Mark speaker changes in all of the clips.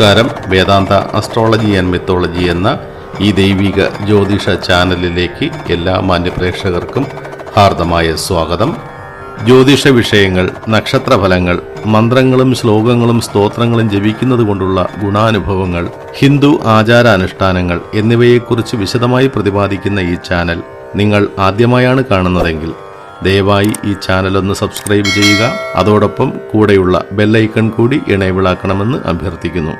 Speaker 1: നമസ്കാരം വേദാന്ത astrology and mythology എന്ന ഈ ദൈവിക ജ്യോതിഷ ചാനലിലേക്ക് എല്ലാ മാന്യപ്രേക്ഷകർക്കും ഹാർദമായ സ്വാഗതം. ജ്യോതിഷ വിഷയങ്ങൾ നക്ഷത്രഫലങ്ങൾ മന്ത്രങ്ങളും ശ്ലോകങ്ങളും സ്തോത്രങ്ങളും ജപിക്കുന്നത് കൊണ്ടുള്ള ഗുണാനുഭവങ്ങൾ ഹിന്ദു ആചാരാനുഷ്ഠാനങ്ങൾ എന്നിവയെക്കുറിച്ച് വിശദമായി പ്രതിപാദിക്കുന്ന ഈ ചാനൽ നിങ്ങൾ ആദ്യമായാണ് കാണുന്നതെങ്കിൽ ദയവായി ഈ ചാനൽ ഒന്ന് സബ്സ്ക്രൈബ് ചെയ്യുക. അതോടൊപ്പം കൂടെയുള്ള ബെല്ലൈക്കൺ കൂടി ഇണയവിളാക്കണമെന്ന് അഭ്യർത്ഥിക്കുന്നു.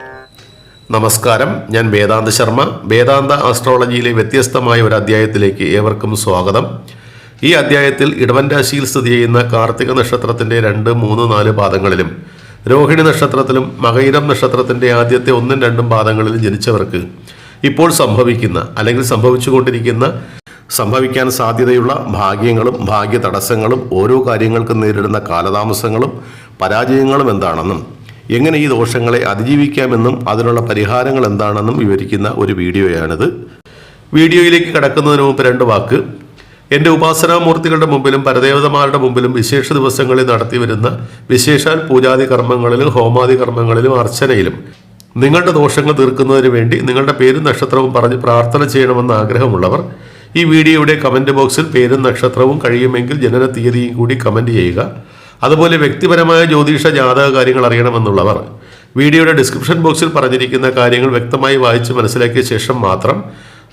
Speaker 1: നമസ്കാരം. ഞാൻ വേദാന്ത ശർമ്മ. വേദാന്ത ആസ്ട്രോളജിയിലെ വ്യത്യസ്തമായ ഒരു അധ്യായത്തിലേക്ക് ഏവർക്കും സ്വാഗതം. ഈ അധ്യായത്തിൽ ഇടവൻ രാശിയിൽ സ്ഥിതി ചെയ്യുന്ന കാർത്തിക നക്ഷത്രത്തിന്റെ രണ്ട് മൂന്ന് നാല് പാദങ്ങളിലും രോഹിണി നക്ഷത്രത്തിലും മകയിരം നക്ഷത്രത്തിന്റെ ആദ്യത്തെ ഒന്നും രണ്ടും പാദങ്ങളിലും ജനിച്ചവർക്ക് ഇപ്പോൾ സംഭവിക്കുന്ന അല്ലെങ്കിൽ സംഭവിച്ചുകൊണ്ടിരിക്കുന്ന സംഭവിക്കാൻ സാധ്യതയുള്ള ഭാഗ്യങ്ങളും ഭാഗ്യ തടസ്സങ്ങളും ഓരോ കാര്യങ്ങൾക്കും നേരിടുന്ന കാലതാമസങ്ങളും പരാജയങ്ങളും എന്താണെന്നും എങ്ങനെ ഈ ദോഷങ്ങളെ അതിജീവിക്കാമെന്നും അതിനുള്ള പരിഹാരങ്ങൾ എന്താണെന്നും വിവരിക്കുന്ന ഒരു വീഡിയോയാണിത്. വീഡിയോയിലേക്ക് കടക്കുന്നതിന് മുമ്പ് രണ്ട് വാക്ക്. എന്റെ ഉപാസനാമൂർത്തികളുടെ മുമ്പിലും പരദേവതമാരുടെ മുമ്പിലും വിശേഷ ദിവസങ്ങളിൽ നടത്തി വരുന്ന വിശേഷാൽ പൂജാതി കർമ്മങ്ങളിലും ഹോമാദി കർമ്മങ്ങളിലും അർച്ചനയിലും നിങ്ങളുടെ ദോഷങ്ങൾ തീർക്കുന്നതിന് വേണ്ടി നിങ്ങളുടെ പേരും നക്ഷത്രവും പറഞ്ഞ് പ്രാർത്ഥന ചെയ്യണമെന്ന് ആഗ്രഹമുള്ളവർ ഈ വീഡിയോയുടെ കമന്റ് ബോക്സിൽ പേരും നക്ഷത്രവും കഴിയുമെങ്കിൽ ജനന തീയതിയും കൂടി കമന്റ് ചെയ്യുക. അതുപോലെ വ്യക്തിപരമായ ജ്യോതിഷ ജാതക കാര്യങ്ങൾ അറിയണമെന്നുള്ളവർ വീഡിയോയുടെ ഡിസ്ക്രിപ്ഷൻ ബോക്സിൽ പറഞ്ഞിരിക്കുന്ന കാര്യങ്ങൾ വ്യക്തമായി വായിച്ച് മനസ്സിലാക്കിയ ശേഷം മാത്രം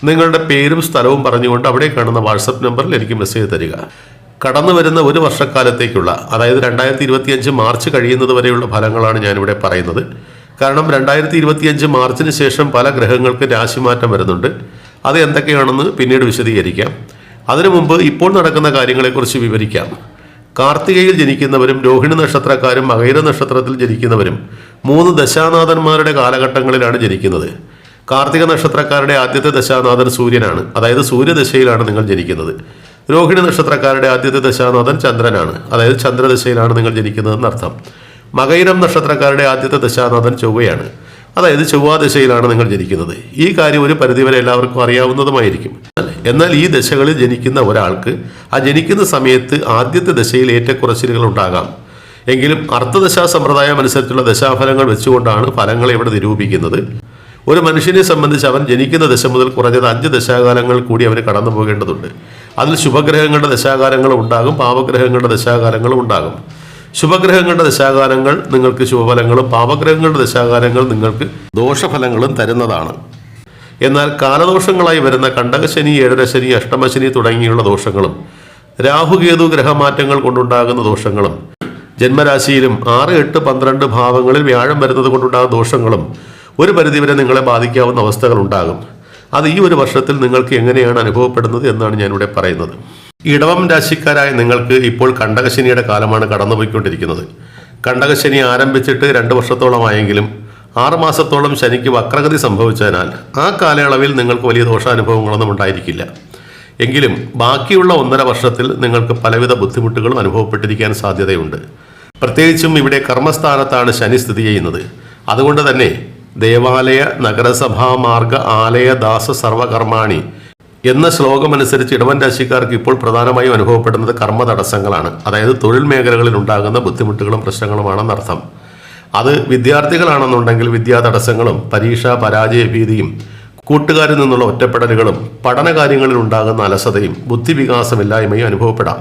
Speaker 1: നിങ്ങളുടെ പേരും സ്ഥലവും പറഞ്ഞുകൊണ്ട് അവിടെ കാണുന്ന വാട്സപ്പ് നമ്പറിൽ എനിക്ക് മെസ്സേജ് തരിക. കടന്നു വരുന്ന ഒരു വർഷക്കാലത്തേക്കുള്ള അതായത് രണ്ടായിരത്തി ഇരുപത്തിയഞ്ച് മാർച്ച് കഴിയുന്നത് വരെയുള്ള ഫലങ്ങളാണ് ഞാനിവിടെ പറയുന്നത്. കാരണം രണ്ടായിരത്തി ഇരുപത്തിയഞ്ച് മാർച്ചിന് ശേഷം പല ഗ്രഹങ്ങൾക്ക് രാശിമാറ്റം വരുന്നുണ്ട്. അത് എന്തൊക്കെയാണെന്ന് പിന്നീട് വിശദീകരിക്കാം. അതിനു മുമ്പ് ഇപ്പോൾ നടക്കുന്ന കാര്യങ്ങളെക്കുറിച്ച് വിവരിക്കാം. കാർത്തികയിൽ ജനിക്കുന്നവരും രോഹിണി നക്ഷത്രക്കാരും മകൈര നക്ഷത്രത്തിൽ ജനിക്കുന്നവരും മൂന്ന് ദശാനാഥന്മാരുടെ കാലഘട്ടങ്ങളിലാണ് ജനിക്കുന്നത്. കാർത്തിക നക്ഷത്രക്കാരുടെ ആദ്യത്തെ ദശാനാഥൻ സൂര്യനാണ്. അതായത് സൂര്യദശയിലാണ് നിങ്ങൾ ജനിക്കുന്നത്. രോഹിണി നക്ഷത്രക്കാരുടെ ആദ്യത്തെ ദശാനാഥൻ ചന്ദ്രനാണ്. അതായത് ചന്ദ്രദശയിലാണ് നിങ്ങൾ ജനിക്കുന്നതെന്ന് അർത്ഥം മകൈരം നക്ഷത്രക്കാരുടെ ആദ്യത്തെ ദശാനാഥൻ ചൊവ്വയാണ്. അതായത് ചൊവ്വാദശയിലാണ് നിങ്ങൾ ജനിക്കുന്നത്. ഈ കാര്യം ഒരു പരിധിവരെ എല്ലാവർക്കും അറിയാവുന്നതുമായിരിക്കും. എന്നാൽ ഈ ദശകളിൽ ജനിക്കുന്ന ഒരാൾക്ക് ആ ജനിക്കുന്ന സമയത്ത് ആദ്യത്തെ ദശയിൽ ഏറ്റക്കുറച്ചിലുകൾ ഉണ്ടാകാം. എങ്കിലും അർത്ഥദശാ സമ്പ്രദായം അനുസരിച്ചുള്ള ദശാഫലങ്ങൾ വെച്ചുകൊണ്ടാണ് ഫലങ്ങളെ ഇവിടെ നിരൂപിക്കുന്നത്. ഒരു മനുഷ്യനെ സംബന്ധിച്ച് അവൻ ജനിക്കുന്ന ദശ മുതൽ കുറഞ്ഞത് അഞ്ച് ദശാകാലങ്ങൾ കൂടി അവന് കടന്നു പോകേണ്ടതുണ്ട്. അതിൽ ശുഭഗ്രഹങ്ങളുടെ ദശാകാലങ്ങളും ഉണ്ടാകും പാപഗ്രഹങ്ങളുടെ ദശാകാലങ്ങളും ഉണ്ടാകും. ശുഭഗ്രഹങ്ങളുടെ ദശാകാലങ്ങൾ നിങ്ങൾക്ക് ശുഭഫലങ്ങളും പാപഗ്രഹങ്ങളുടെ ദശാകാലങ്ങൾ നിങ്ങൾക്ക് ദോഷഫലങ്ങളും തരുന്നതാണ്. എന്നാൽ കാലദോഷങ്ങളായി വരുന്ന കണ്ടകശനി ഏഴരശനി അഷ്ടമശനി തുടങ്ങിയുള്ള ദോഷങ്ങളും രാഹുകേതു ഗ്രഹമാറ്റങ്ങൾ കൊണ്ടുണ്ടാകുന്ന ദോഷങ്ങളും ജന്മരാശിയിലും ആറ് എട്ട് പന്ത്രണ്ട് ഭാവങ്ങളിൽ വ്യാഴം വരുന്നത് കൊണ്ടുണ്ടാകുന്ന ദോഷങ്ങളും ഒരു പരിധിവരെ നിങ്ങളെ ബാധിക്കാവുന്ന അവസ്ഥകൾ ഉണ്ടാകും അത് ഈ ഒരു വർഷത്തിൽ നിങ്ങൾക്ക് എങ്ങനെയാണ് അനുഭവപ്പെടുന്നത് എന്നാണ് ഞാനിവിടെ പറയുന്നത്. ഇടവം രാശിക്കാരായ നിങ്ങൾക്ക് ഇപ്പോൾ കണ്ടകശനിയുടെ കാലമാണ് കടന്നുപോയിക്കൊണ്ടിരിക്കുന്നത്. കണ്ടകശനി ആരംഭിച്ചിട്ട് രണ്ട് വർഷത്തോളമായെങ്കിലും ആറുമാസത്തോളം ശനിക്ക് വക്രഗതി സംഭവിച്ചതിനാൽ ആ കാലയളവിൽ നിങ്ങൾക്ക് വലിയ ദോഷാനുഭവങ്ങളൊന്നും ഉണ്ടായിരിക്കില്ല. എങ്കിലും ബാക്കിയുള്ള ഒന്നര വർഷത്തിൽ നിങ്ങൾക്ക് പലവിധ ബുദ്ധിമുട്ടുകളും അനുഭവപ്പെട്ടിരിക്കാൻ സാധ്യതയുണ്ട്. പ്രത്യേകിച്ചും ഇവിടെ കർമ്മസ്ഥാനത്താണ് ശനി സ്ഥിതി ചെയ്യുന്നത്. അതുകൊണ്ട് തന്നെ ദേവാലയ നഗരസഭാ മാർഗ ആലയ ദാസ സർവകർമാണി എന്ന ശ്ലോകമനുസരിച്ച് ഇടവൻ രാശിക്കാർക്ക് ഇപ്പോൾ പ്രധാനമായും അനുഭവപ്പെടുന്നത് കർമ്മ തടസ്സങ്ങളാണ് അതായത് തൊഴിൽ മേഖലകളിൽ ഉണ്ടാകുന്ന ബുദ്ധിമുട്ടുകളും പ്രശ്നങ്ങളുമാണെന്നർത്ഥം അത് വിദ്യാർത്ഥികളാണെന്നുണ്ടെങ്കിൽ വിദ്യാ തടസ്സങ്ങളും പരീക്ഷാ പരാജയ ഭീതിയും കൂട്ടുകാരിൽ നിന്നുള്ള ഒറ്റപ്പെടലുകളും പഠനകാര്യങ്ങളിൽ ഉണ്ടാകുന്ന അലസതയും ബുദ്ധിവികാസമില്ലായ്മയും അനുഭവപ്പെടാം.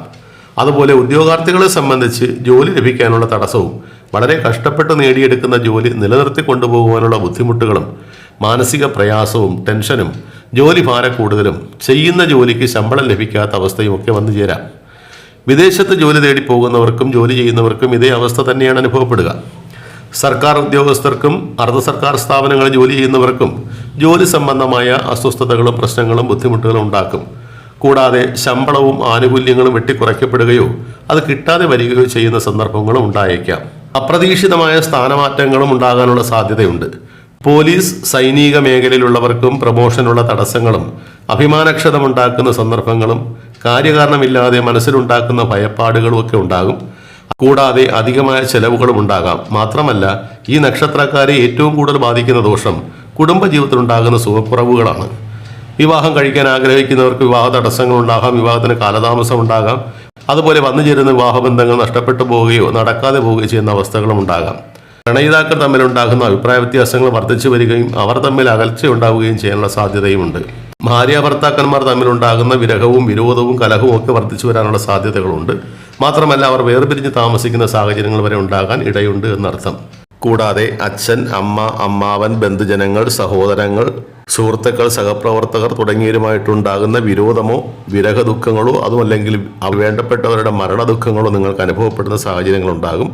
Speaker 1: അതുപോലെ ഉദ്യോഗാർത്ഥികളെ സംബന്ധിച്ച് ജോലി ലഭിക്കാനുള്ള തടസ്സവും വളരെ കഷ്ടപ്പെട്ട് നേടിയെടുക്കുന്ന ജോലി നിലനിർത്തി കൊണ്ടുപോകുവാനുള്ള ബുദ്ധിമുട്ടുകളും മാനസിക പ്രയാസവും ടെൻഷനും ജോലി ഭാരക്കൂടുതലും ചെയ്യുന്ന ജോലിക്ക് ശമ്പളം ലഭിക്കാത്ത അവസ്ഥയും ഒക്കെ വന്നു ചേരാം. വിദേശത്ത് ജോലി തേടി പോകുന്നവർക്കും ജോലി ചെയ്യുന്നവർക്കും ഇതേ അവസ്ഥ തന്നെയാണ് അനുഭവപ്പെടുക. സർക്കാർ ഉദ്യോഗസ്ഥർക്കും അർദ്ധ സർക്കാർ സ്ഥാപനങ്ങളിൽ ജോലി ചെയ്യുന്നവർക്കും ജോലി സംബന്ധമായ അസ്വസ്ഥതകളും പ്രശ്നങ്ങളും ബുദ്ധിമുട്ടുകളും ഉണ്ടാക്കും. കൂടാതെ ശമ്പളവും ആനുകൂല്യങ്ങളും വെട്ടിക്കുറയ്ക്കപ്പെടുകയോ അത് കിട്ടാതെ വരികയോ ചെയ്യുന്ന സന്ദർഭങ്ങളും ഉണ്ടായേക്കാം. അപ്രതീക്ഷിതമായ സ്ഥാനമാറ്റങ്ങളും ഉണ്ടാകാനുള്ള സാധ്യതയുണ്ട്. പോലീസ് സൈനിക മേഖലയിലുള്ളവർക്കും പ്രമോഷനുള്ള തടസ്സങ്ങളും അഭിമാനക്ഷതമുണ്ടാക്കുന്ന സന്ദർഭങ്ങളും കാര്യകാരണമില്ലാതെ മനസ്സിലുണ്ടാക്കുന്ന ഭയപ്പാടുകളും ഒക്കെ ഉണ്ടാകും. കൂടാതെ അധികമായ ചെലവുകളും ഉണ്ടാകാം. മാത്രമല്ല ഈ നക്ഷത്രക്കാരെ ഏറ്റവും കൂടുതൽ ബാധിക്കുന്ന ദോഷം കുടുംബജീവിതത്തിലുണ്ടാകുന്ന സുഖക്കുറവുകളാണ്. വിവാഹം കഴിക്കാൻ ആഗ്രഹിക്കുന്നവർക്ക് വിവാഹ തടസ്സങ്ങൾ ഉണ്ടാകാം വിവാഹത്തിന് കാലതാമസം ഉണ്ടാകാം. അതുപോലെ വന്നു ചേരുന്ന വിവാഹബന്ധങ്ങൾ നഷ്ടപ്പെട്ടു പോവുകയോ നടക്കാതെ പോവുകയോ ചെയ്യുന്ന അവസ്ഥകളും ഉണ്ടാകാം. പ്രണയിതാക്കൾ തമ്മിലുണ്ടാകുന്ന അഭിപ്രായ വ്യത്യാസങ്ങൾ വർദ്ധിച്ചു വരികയും അവർ തമ്മിൽ അകൽച്ച ഉണ്ടാവുകയും ചെയ്യാനുള്ള സാധ്യതയുമുണ്ട്. ഭാര്യ ഭർത്താക്കന്മാർ തമ്മിലുണ്ടാകുന്ന വിരഹവും വിരോധവും കലഹവും ഒക്കെ വർദ്ധിച്ചു വരാനുള്ള സാധ്യതകളുണ്ട്. മാത്രമല്ല അവർ വേർപിരിഞ്ഞ് താമസിക്കുന്ന സാഹചര്യങ്ങൾ വരെ ഉണ്ടാകാൻ ഇടയുണ്ട് എന്നർത്ഥം. കൂടാതെ അച്ഛൻ അമ്മ അമ്മാവൻ ബന്ധുജനങ്ങൾ സഹോദരങ്ങൾ സുഹൃത്തുക്കൾ സഹപ്രവർത്തകർ തുടങ്ങിയവരുമായിട്ടുണ്ടാകുന്ന വിരോധമോ വിരഹ ദുഃഖങ്ങളോ അതുമല്ലെങ്കിൽ വേണ്ടപ്പെട്ടവരുടെ മരണ ദുഃഖങ്ങളോ നിങ്ങൾക്ക് അനുഭവപ്പെടുന്ന സാഹചര്യങ്ങളുണ്ടാകും.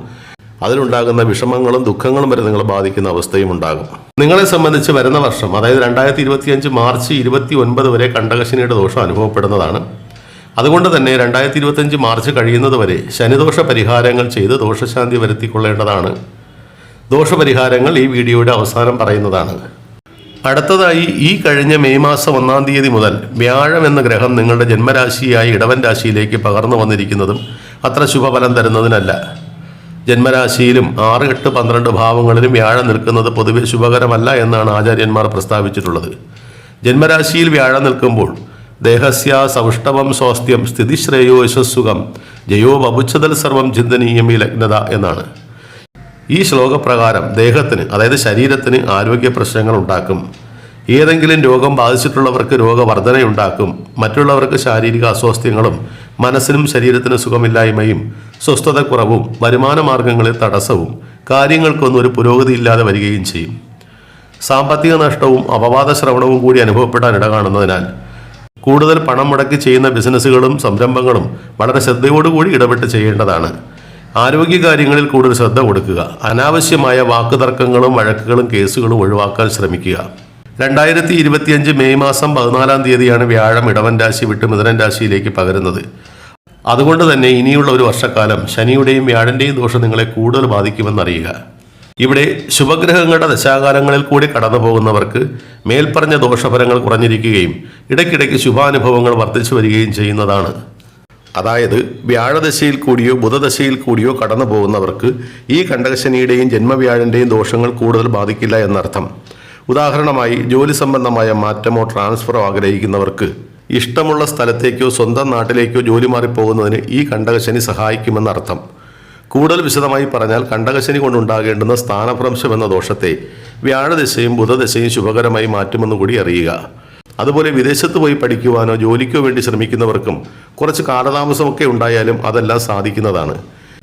Speaker 1: അതിലുണ്ടാകുന്ന വിഷമങ്ങളും ദുഃഖങ്ങളും വരെ നിങ്ങളെ ബാധിക്കുന്ന അവസ്ഥയും ഉണ്ടാകും. നിങ്ങളെ സംബന്ധിച്ച് വരുന്ന വർഷം അതായത് രണ്ടായിരത്തി ഇരുപത്തിയഞ്ച് മാർച്ച് ഇരുപത്തി ഒൻപത് വരെ കണ്ടകശനിയുടെ ദോഷം അനുഭവപ്പെടുന്നതാണ്. അതുകൊണ്ട് തന്നെ രണ്ടായിരത്തി ഇരുപത്തിയഞ്ച് മാർച്ച് കഴിയുന്നത് വരെ ശനിദോഷ പരിഹാരങ്ങൾ ചെയ്ത് ദോഷശാന്തി വരുത്തിക്കൊള്ളേണ്ടതാണ്. ദോഷപരിഹാരങ്ങൾ ഈ വീഡിയോയുടെ അവസാനം പറയുന്നതാണ്. അടുത്തതായി ഈ കഴിഞ്ഞ മെയ് മാസം ഒന്നാം തീയതി മുതൽ വ്യാഴം എന്ന ഗ്രഹം നിങ്ങളുടെ ജന്മരാശിയായി ഇടവൻ രാശിയിലേക്ക് പകർന്നു വന്നിരിക്കുന്നതും അത്ര ശുഭഫലം തരുന്നതിനല്ല. ജന്മരാശിയിലും ആറ് എട്ട് പന്ത്രണ്ട് ഭാവങ്ങളിലും വ്യാഴം നിൽക്കുന്നത് പൊതുവെ ശുഭകരമല്ല എന്നാണ് ആചാര്യന്മാർ പ്രസ്താവിച്ചിട്ടുള്ളത്. ജന്മരാശിയിൽ വ്യാഴം നിൽക്കുമ്പോൾ ദേഹസ്യ സൗഷ്ടവം സ്വാസ്ഥ്യം സ്ഥിതിശ്രേയോ യശസ്സുഖം ജയോ വപുച്ഛതൽ സർവം ചിന്തനീയം ഈ ലഗ്നത എന്നാണ്. ഈ ശ്ലോകപ്രകാരം ദേഹത്തിന് അതായത് ശരീരത്തിന് ആരോഗ്യ പ്രശ്നങ്ങൾ ഉണ്ടാക്കും. ഏതെങ്കിലും രോഗം ബാധിച്ചിട്ടുള്ളവർക്ക് രോഗവർധനയുണ്ടാക്കും. മറ്റുള്ളവർക്ക് ശാരീരിക അസ്വാസ്ഥ്യങ്ങളും മനസ്സിനും ശരീരത്തിനും സുഖമില്ലായ്മയും സ്വസ്ഥതക്കുറവും വരുമാന മാർഗങ്ങളിൽ തടസ്സവും കാര്യങ്ങൾക്കൊന്നും ഒരു പുരോഗതി ഇല്ലാതെ വരികയും ചെയ്യും. സാമ്പത്തിക നഷ്ടവും അപവാദ ശ്രവണവും കൂടി അനുഭവപ്പെടാൻ ഇട കാണുന്നതിനാൽ കൂടുതൽ പണം മുടക്കി ചെയ്യുന്ന ബിസിനസ്സുകളും സംരംഭങ്ങളും വളരെ ശ്രദ്ധയോടുകൂടി ഇടപെട്ട് ചെയ്യേണ്ടതാണ്. ആരോഗ്യ കാര്യങ്ങളിൽ കൂടുതൽ ശ്രദ്ധ കൊടുക്കുക. അനാവശ്യമായ വാക്കുതർക്കങ്ങളും വഴക്കുകളും കേസുകളും ഒഴിവാക്കാൻ ശ്രമിക്കുക. രണ്ടായിരത്തി ഇരുപത്തിയഞ്ച് മെയ് മാസം പതിനാലാം തീയതിയാണ് വ്യാഴം ഇടവൻ രാശി വിട്ട് മിഥുനൻ രാശിയിലേക്ക് പകരുന്നത്. അതുകൊണ്ട് തന്നെ ഇനിയുള്ള ഒരു വർഷക്കാലം ശനിയുടെയും വ്യാഴന്റെയും ദോഷം നിങ്ങളെ കൂടുതൽ ബാധിക്കുമെന്നറിയുക. ഇവിടെ ശുഭഗ്രഹങ്ങളുടെ ദശാകാലങ്ങളിൽ കൂടി കടന്നു പോകുന്നവർക്ക് മേൽപ്പറഞ്ഞ ദോഷഫലങ്ങൾ കുറഞ്ഞിരിക്കുകയും ഇടയ്ക്കിടയ്ക്ക് ശുഭാനുഭവങ്ങൾ വർദ്ധിച്ചു വരികയും ചെയ്യുന്നതാണ്. അതായത് വ്യാഴദശയിൽ കൂടിയോ ബുധദശയിൽ കൂടിയോ കടന്നു പോകുന്നവർക്ക് ഈ കണ്ടകശനിയുടെയും ജന്മവ്യാഴന്റെയും ദോഷങ്ങൾ കൂടുതൽ ബാധിക്കില്ല എന്നർത്ഥം. ഉദാഹരണമായി ജോലി സംബന്ധമായ മാറ്റമോ ട്രാൻസ്ഫറോ ആഗ്രഹിക്കുന്നവർക്ക് ഇഷ്ടമുള്ള സ്ഥലത്തേക്കോ സ്വന്തം നാട്ടിലേക്കോ ജോലി മാറിപ്പോകുന്നതിന് ഈ കണ്ടകശനി സഹായിക്കുമെന്നർത്ഥം കൂടുതൽ വിശദമായി പറഞ്ഞാൽ കണ്ടകശനി കൊണ്ടുണ്ടാകേണ്ടുന്ന സ്ഥാനഭ്രംശം എന്ന ദോഷത്തെ വ്യാഴദശയും ബുധദശയും ശുഭകരമായി മാറ്റുമെന്ന് കൂടി അറിയുക. അതുപോലെ വിദേശത്ത് പോയി പഠിക്കുവാനോ ജോലിക്കോ വേണ്ടി ശ്രമിക്കുന്നവർക്കും കുറച്ച് കാലതാമസമൊക്കെ ഉണ്ടായാലും അതെല്ലാം സാധിക്കുന്നതാണ്.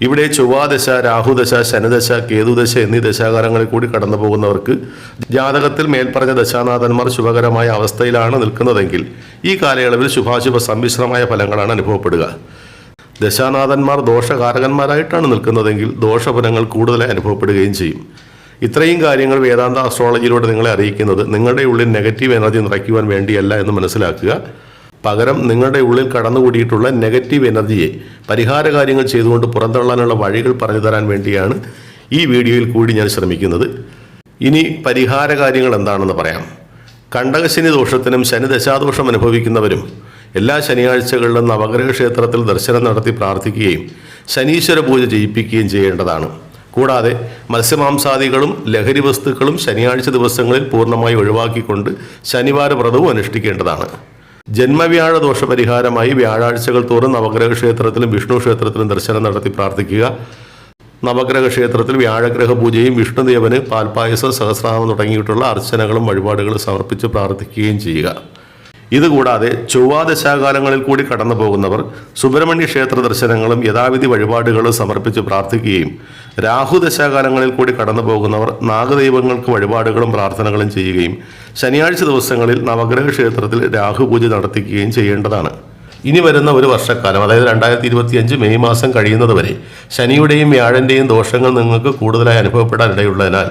Speaker 1: ഇവിടെ ചൊവ്വാദശ രാഹുദശ ശനിദശ കേതുദശ എന്നീ ദശാകാലങ്ങളിൽ കൂടി കടന്നു പോകുന്നവർക്ക് ജാതകത്തിൽ മേൽപ്പറഞ്ഞ ദശാനാഥന്മാർ ശുഭകരമായ അവസ്ഥയിലാണ് നിൽക്കുന്നതെങ്കിൽ ഈ കാലയളവിൽ ശുഭാശുഭ സമ്മിശ്രമായ ഫലങ്ങളാണ് അനുഭവപ്പെടുക. ദശാനാഥന്മാർ ദോഷകാരകന്മാരായിട്ടാണ് നിൽക്കുന്നതെങ്കിൽ ദോഷഫലങ്ങൾ കൂടുതലായി അനുഭവപ്പെടുകയും ചെയ്യും. ഇത്രയും കാര്യങ്ങൾ വേദാന്ത ആസ്ട്രോളജിയിലൂടെ നിങ്ങളെ അറിയിക്കുന്നത് നിങ്ങളുടെ ഉള്ളിൽ നെഗറ്റീവ് എനർജി നിറയ്ക്കുവാൻ വേണ്ടിയല്ല എന്ന് മനസ്സിലാക്കുക. പകരം നിങ്ങളുടെ ഉള്ളിൽ കടന്നുകൂടിയിട്ടുള്ള നെഗറ്റീവ് എനർജിയെ പരിഹാര കാര്യങ്ങൾ ചെയ്തുകൊണ്ട് പുറന്തള്ളാനുള്ള വഴികൾ പറഞ്ഞു തരാൻ വേണ്ടിയാണ് ഈ വീഡിയോയിൽ കൂടി ഞാൻ ശ്രമിക്കുന്നത്. ഇനി പരിഹാര കാര്യങ്ങൾ എന്താണെന്ന് പറയാം. കണ്ടകശനി ദോഷത്തിനും ശനി ദശാദോഷം അനുഭവിക്കുന്നവരും എല്ലാ ശനിയാഴ്ചകളിലും നവഗ്രഹ ക്ഷേത്രത്തിൽ ദർശനം നടത്തി പ്രാർത്ഥിക്കുകയും ശനീശ്വര പൂജ ചെയ്യിപ്പിക്കുകയും ചെയ്യേണ്ടതാണ്. കൂടാതെ മത്സ്യമാംസാദികളും ലഹരി വസ്തുക്കളും ശനിയാഴ്ച ദിവസങ്ങളിൽ പൂർണമായി ഒഴിവാക്കിക്കൊണ്ട് ശനിവാര വ്രതവും അനുഷ്ഠിക്കേണ്ടതാണ്. ജന്മവ്യാഴ ദോഷപരിഹാരമായി വ്യാഴാഴ്ചകൾ തോറും നവഗ്രഹ ക്ഷേത്രത്തിലും വിഷ്ണു ക്ഷേത്രത്തിലും ദർശനം നടത്തി പ്രാർത്ഥിക്കുക. നവഗ്രഹ ക്ഷേത്രത്തിൽ വ്യാഴഗ്രഹ പൂജയും വിഷ്ണുദേവന് പാൽപ്പായസം സഹസ്രാമം തുടങ്ങിയിട്ടുള്ള അർച്ചനകളും വഴിപാടുകളും സമർപ്പിച്ച് പ്രാർത്ഥിക്കുകയും ചെയ്യുക. ഇതുകൂടാതെ ചൊവ്വാദശാകാലങ്ങളിൽ കൂടി കടന്നു പോകുന്നവർ സുബ്രഹ്മണ്യ ക്ഷേത്ര ദർശനങ്ങളും യഥാവിധി വഴിപാടുകളും സമർപ്പിച്ച് പ്രാർത്ഥിക്കുകയും രാഹുദശാകാലങ്ങളിൽ കൂടി കടന്നു പോകുന്നവർ നാഗദൈവങ്ങൾക്ക് വഴിപാടുകളും പ്രാർത്ഥനകളും ചെയ്യുകയും ശനിയാഴ്ച ദിവസങ്ങളിൽ നവഗ്രഹ ക്ഷേത്രത്തിൽ രാഹുപൂജ നടത്തിക്കുകയും ചെയ്യേണ്ടതാണ്. ഇനി വരുന്ന ഒരു വർഷക്കാലം അതായത് രണ്ടായിരത്തി ഇരുപത്തി അഞ്ച് മെയ് മാസം കഴിയുന്നതുവരെ ശനിയുടെയും വ്യാഴന്റെയും ദോഷങ്ങൾ നിങ്ങൾക്ക് കൂടുതലായി അനുഭവപ്പെടാൻ ഇടയുള്ളതിനാൽ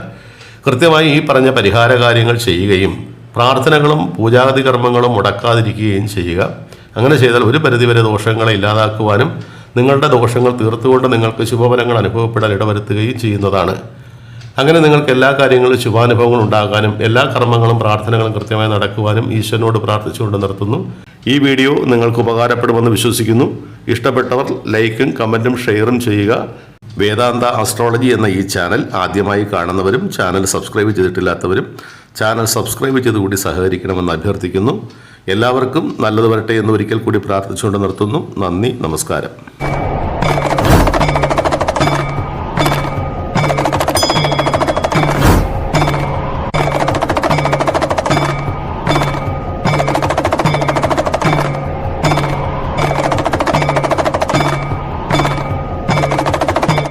Speaker 1: കൃത്യമായി ഈ പറഞ്ഞ പരിഹാര കാര്യങ്ങൾ ചെയ്യുകയും പ്രാർത്ഥനകളും പൂജാതി കർമ്മങ്ങളും മുടക്കാതിരിക്കുകയും ചെയ്യുക. അങ്ങനെ ചെയ്താൽ ഒരു പരിധിവരെ ദോഷങ്ങളെ ഇല്ലാതാക്കുവാനും നിങ്ങളുടെ ദോഷങ്ങൾ തീർത്തുകൊണ്ട് നിങ്ങൾക്ക് ശുഭഫലങ്ങൾ അനുഭവപ്പെടാൻ ഇടവരുത്തുകയും ചെയ്യുന്നതാണ്. അങ്ങനെ നിങ്ങൾക്ക് എല്ലാ കാര്യങ്ങളും ശുഭാനുഭവങ്ങൾ ഉണ്ടാകാനും എല്ലാ കർമ്മങ്ങളും പ്രാർത്ഥനകളും കൃത്യമായി നടക്കുവാനും ഈശ്വരനോട് പ്രാർത്ഥിച്ചുകൊണ്ട് നിർത്തുന്നു. ഈ വീഡിയോ നിങ്ങൾക്ക് ഉപകാരപ്പെടുമെന്ന് വിശ്വസിക്കുന്നു. ഇഷ്ടപ്പെട്ടവർ ലൈക്കും കമന്റും ഷെയറും ചെയ്യുക. വേദാന്ത അസ്ട്രോളജി എന്ന ഈ ചാനൽ ആദ്യമായി കാണുന്നവരും ചാനൽ സബ്സ്ക്രൈബ് ചെയ്തിട്ടില്ലാത്തവരും ചാനൽ സബ്സ്ക്രൈബ് ചെയ്തുകൂടി സഹകരിക്കണമെന്ന് അഭ്യർത്ഥിക്കുന്നു. എല്ലാവർക്കും നല്ലത് വരട്ടെ എന്ന് ഒരിക്കൽ കൂടി പ്രാർത്ഥിച്ചുകൊണ്ട് നിർത്തുന്നു. നന്ദി നമസ്കാരം.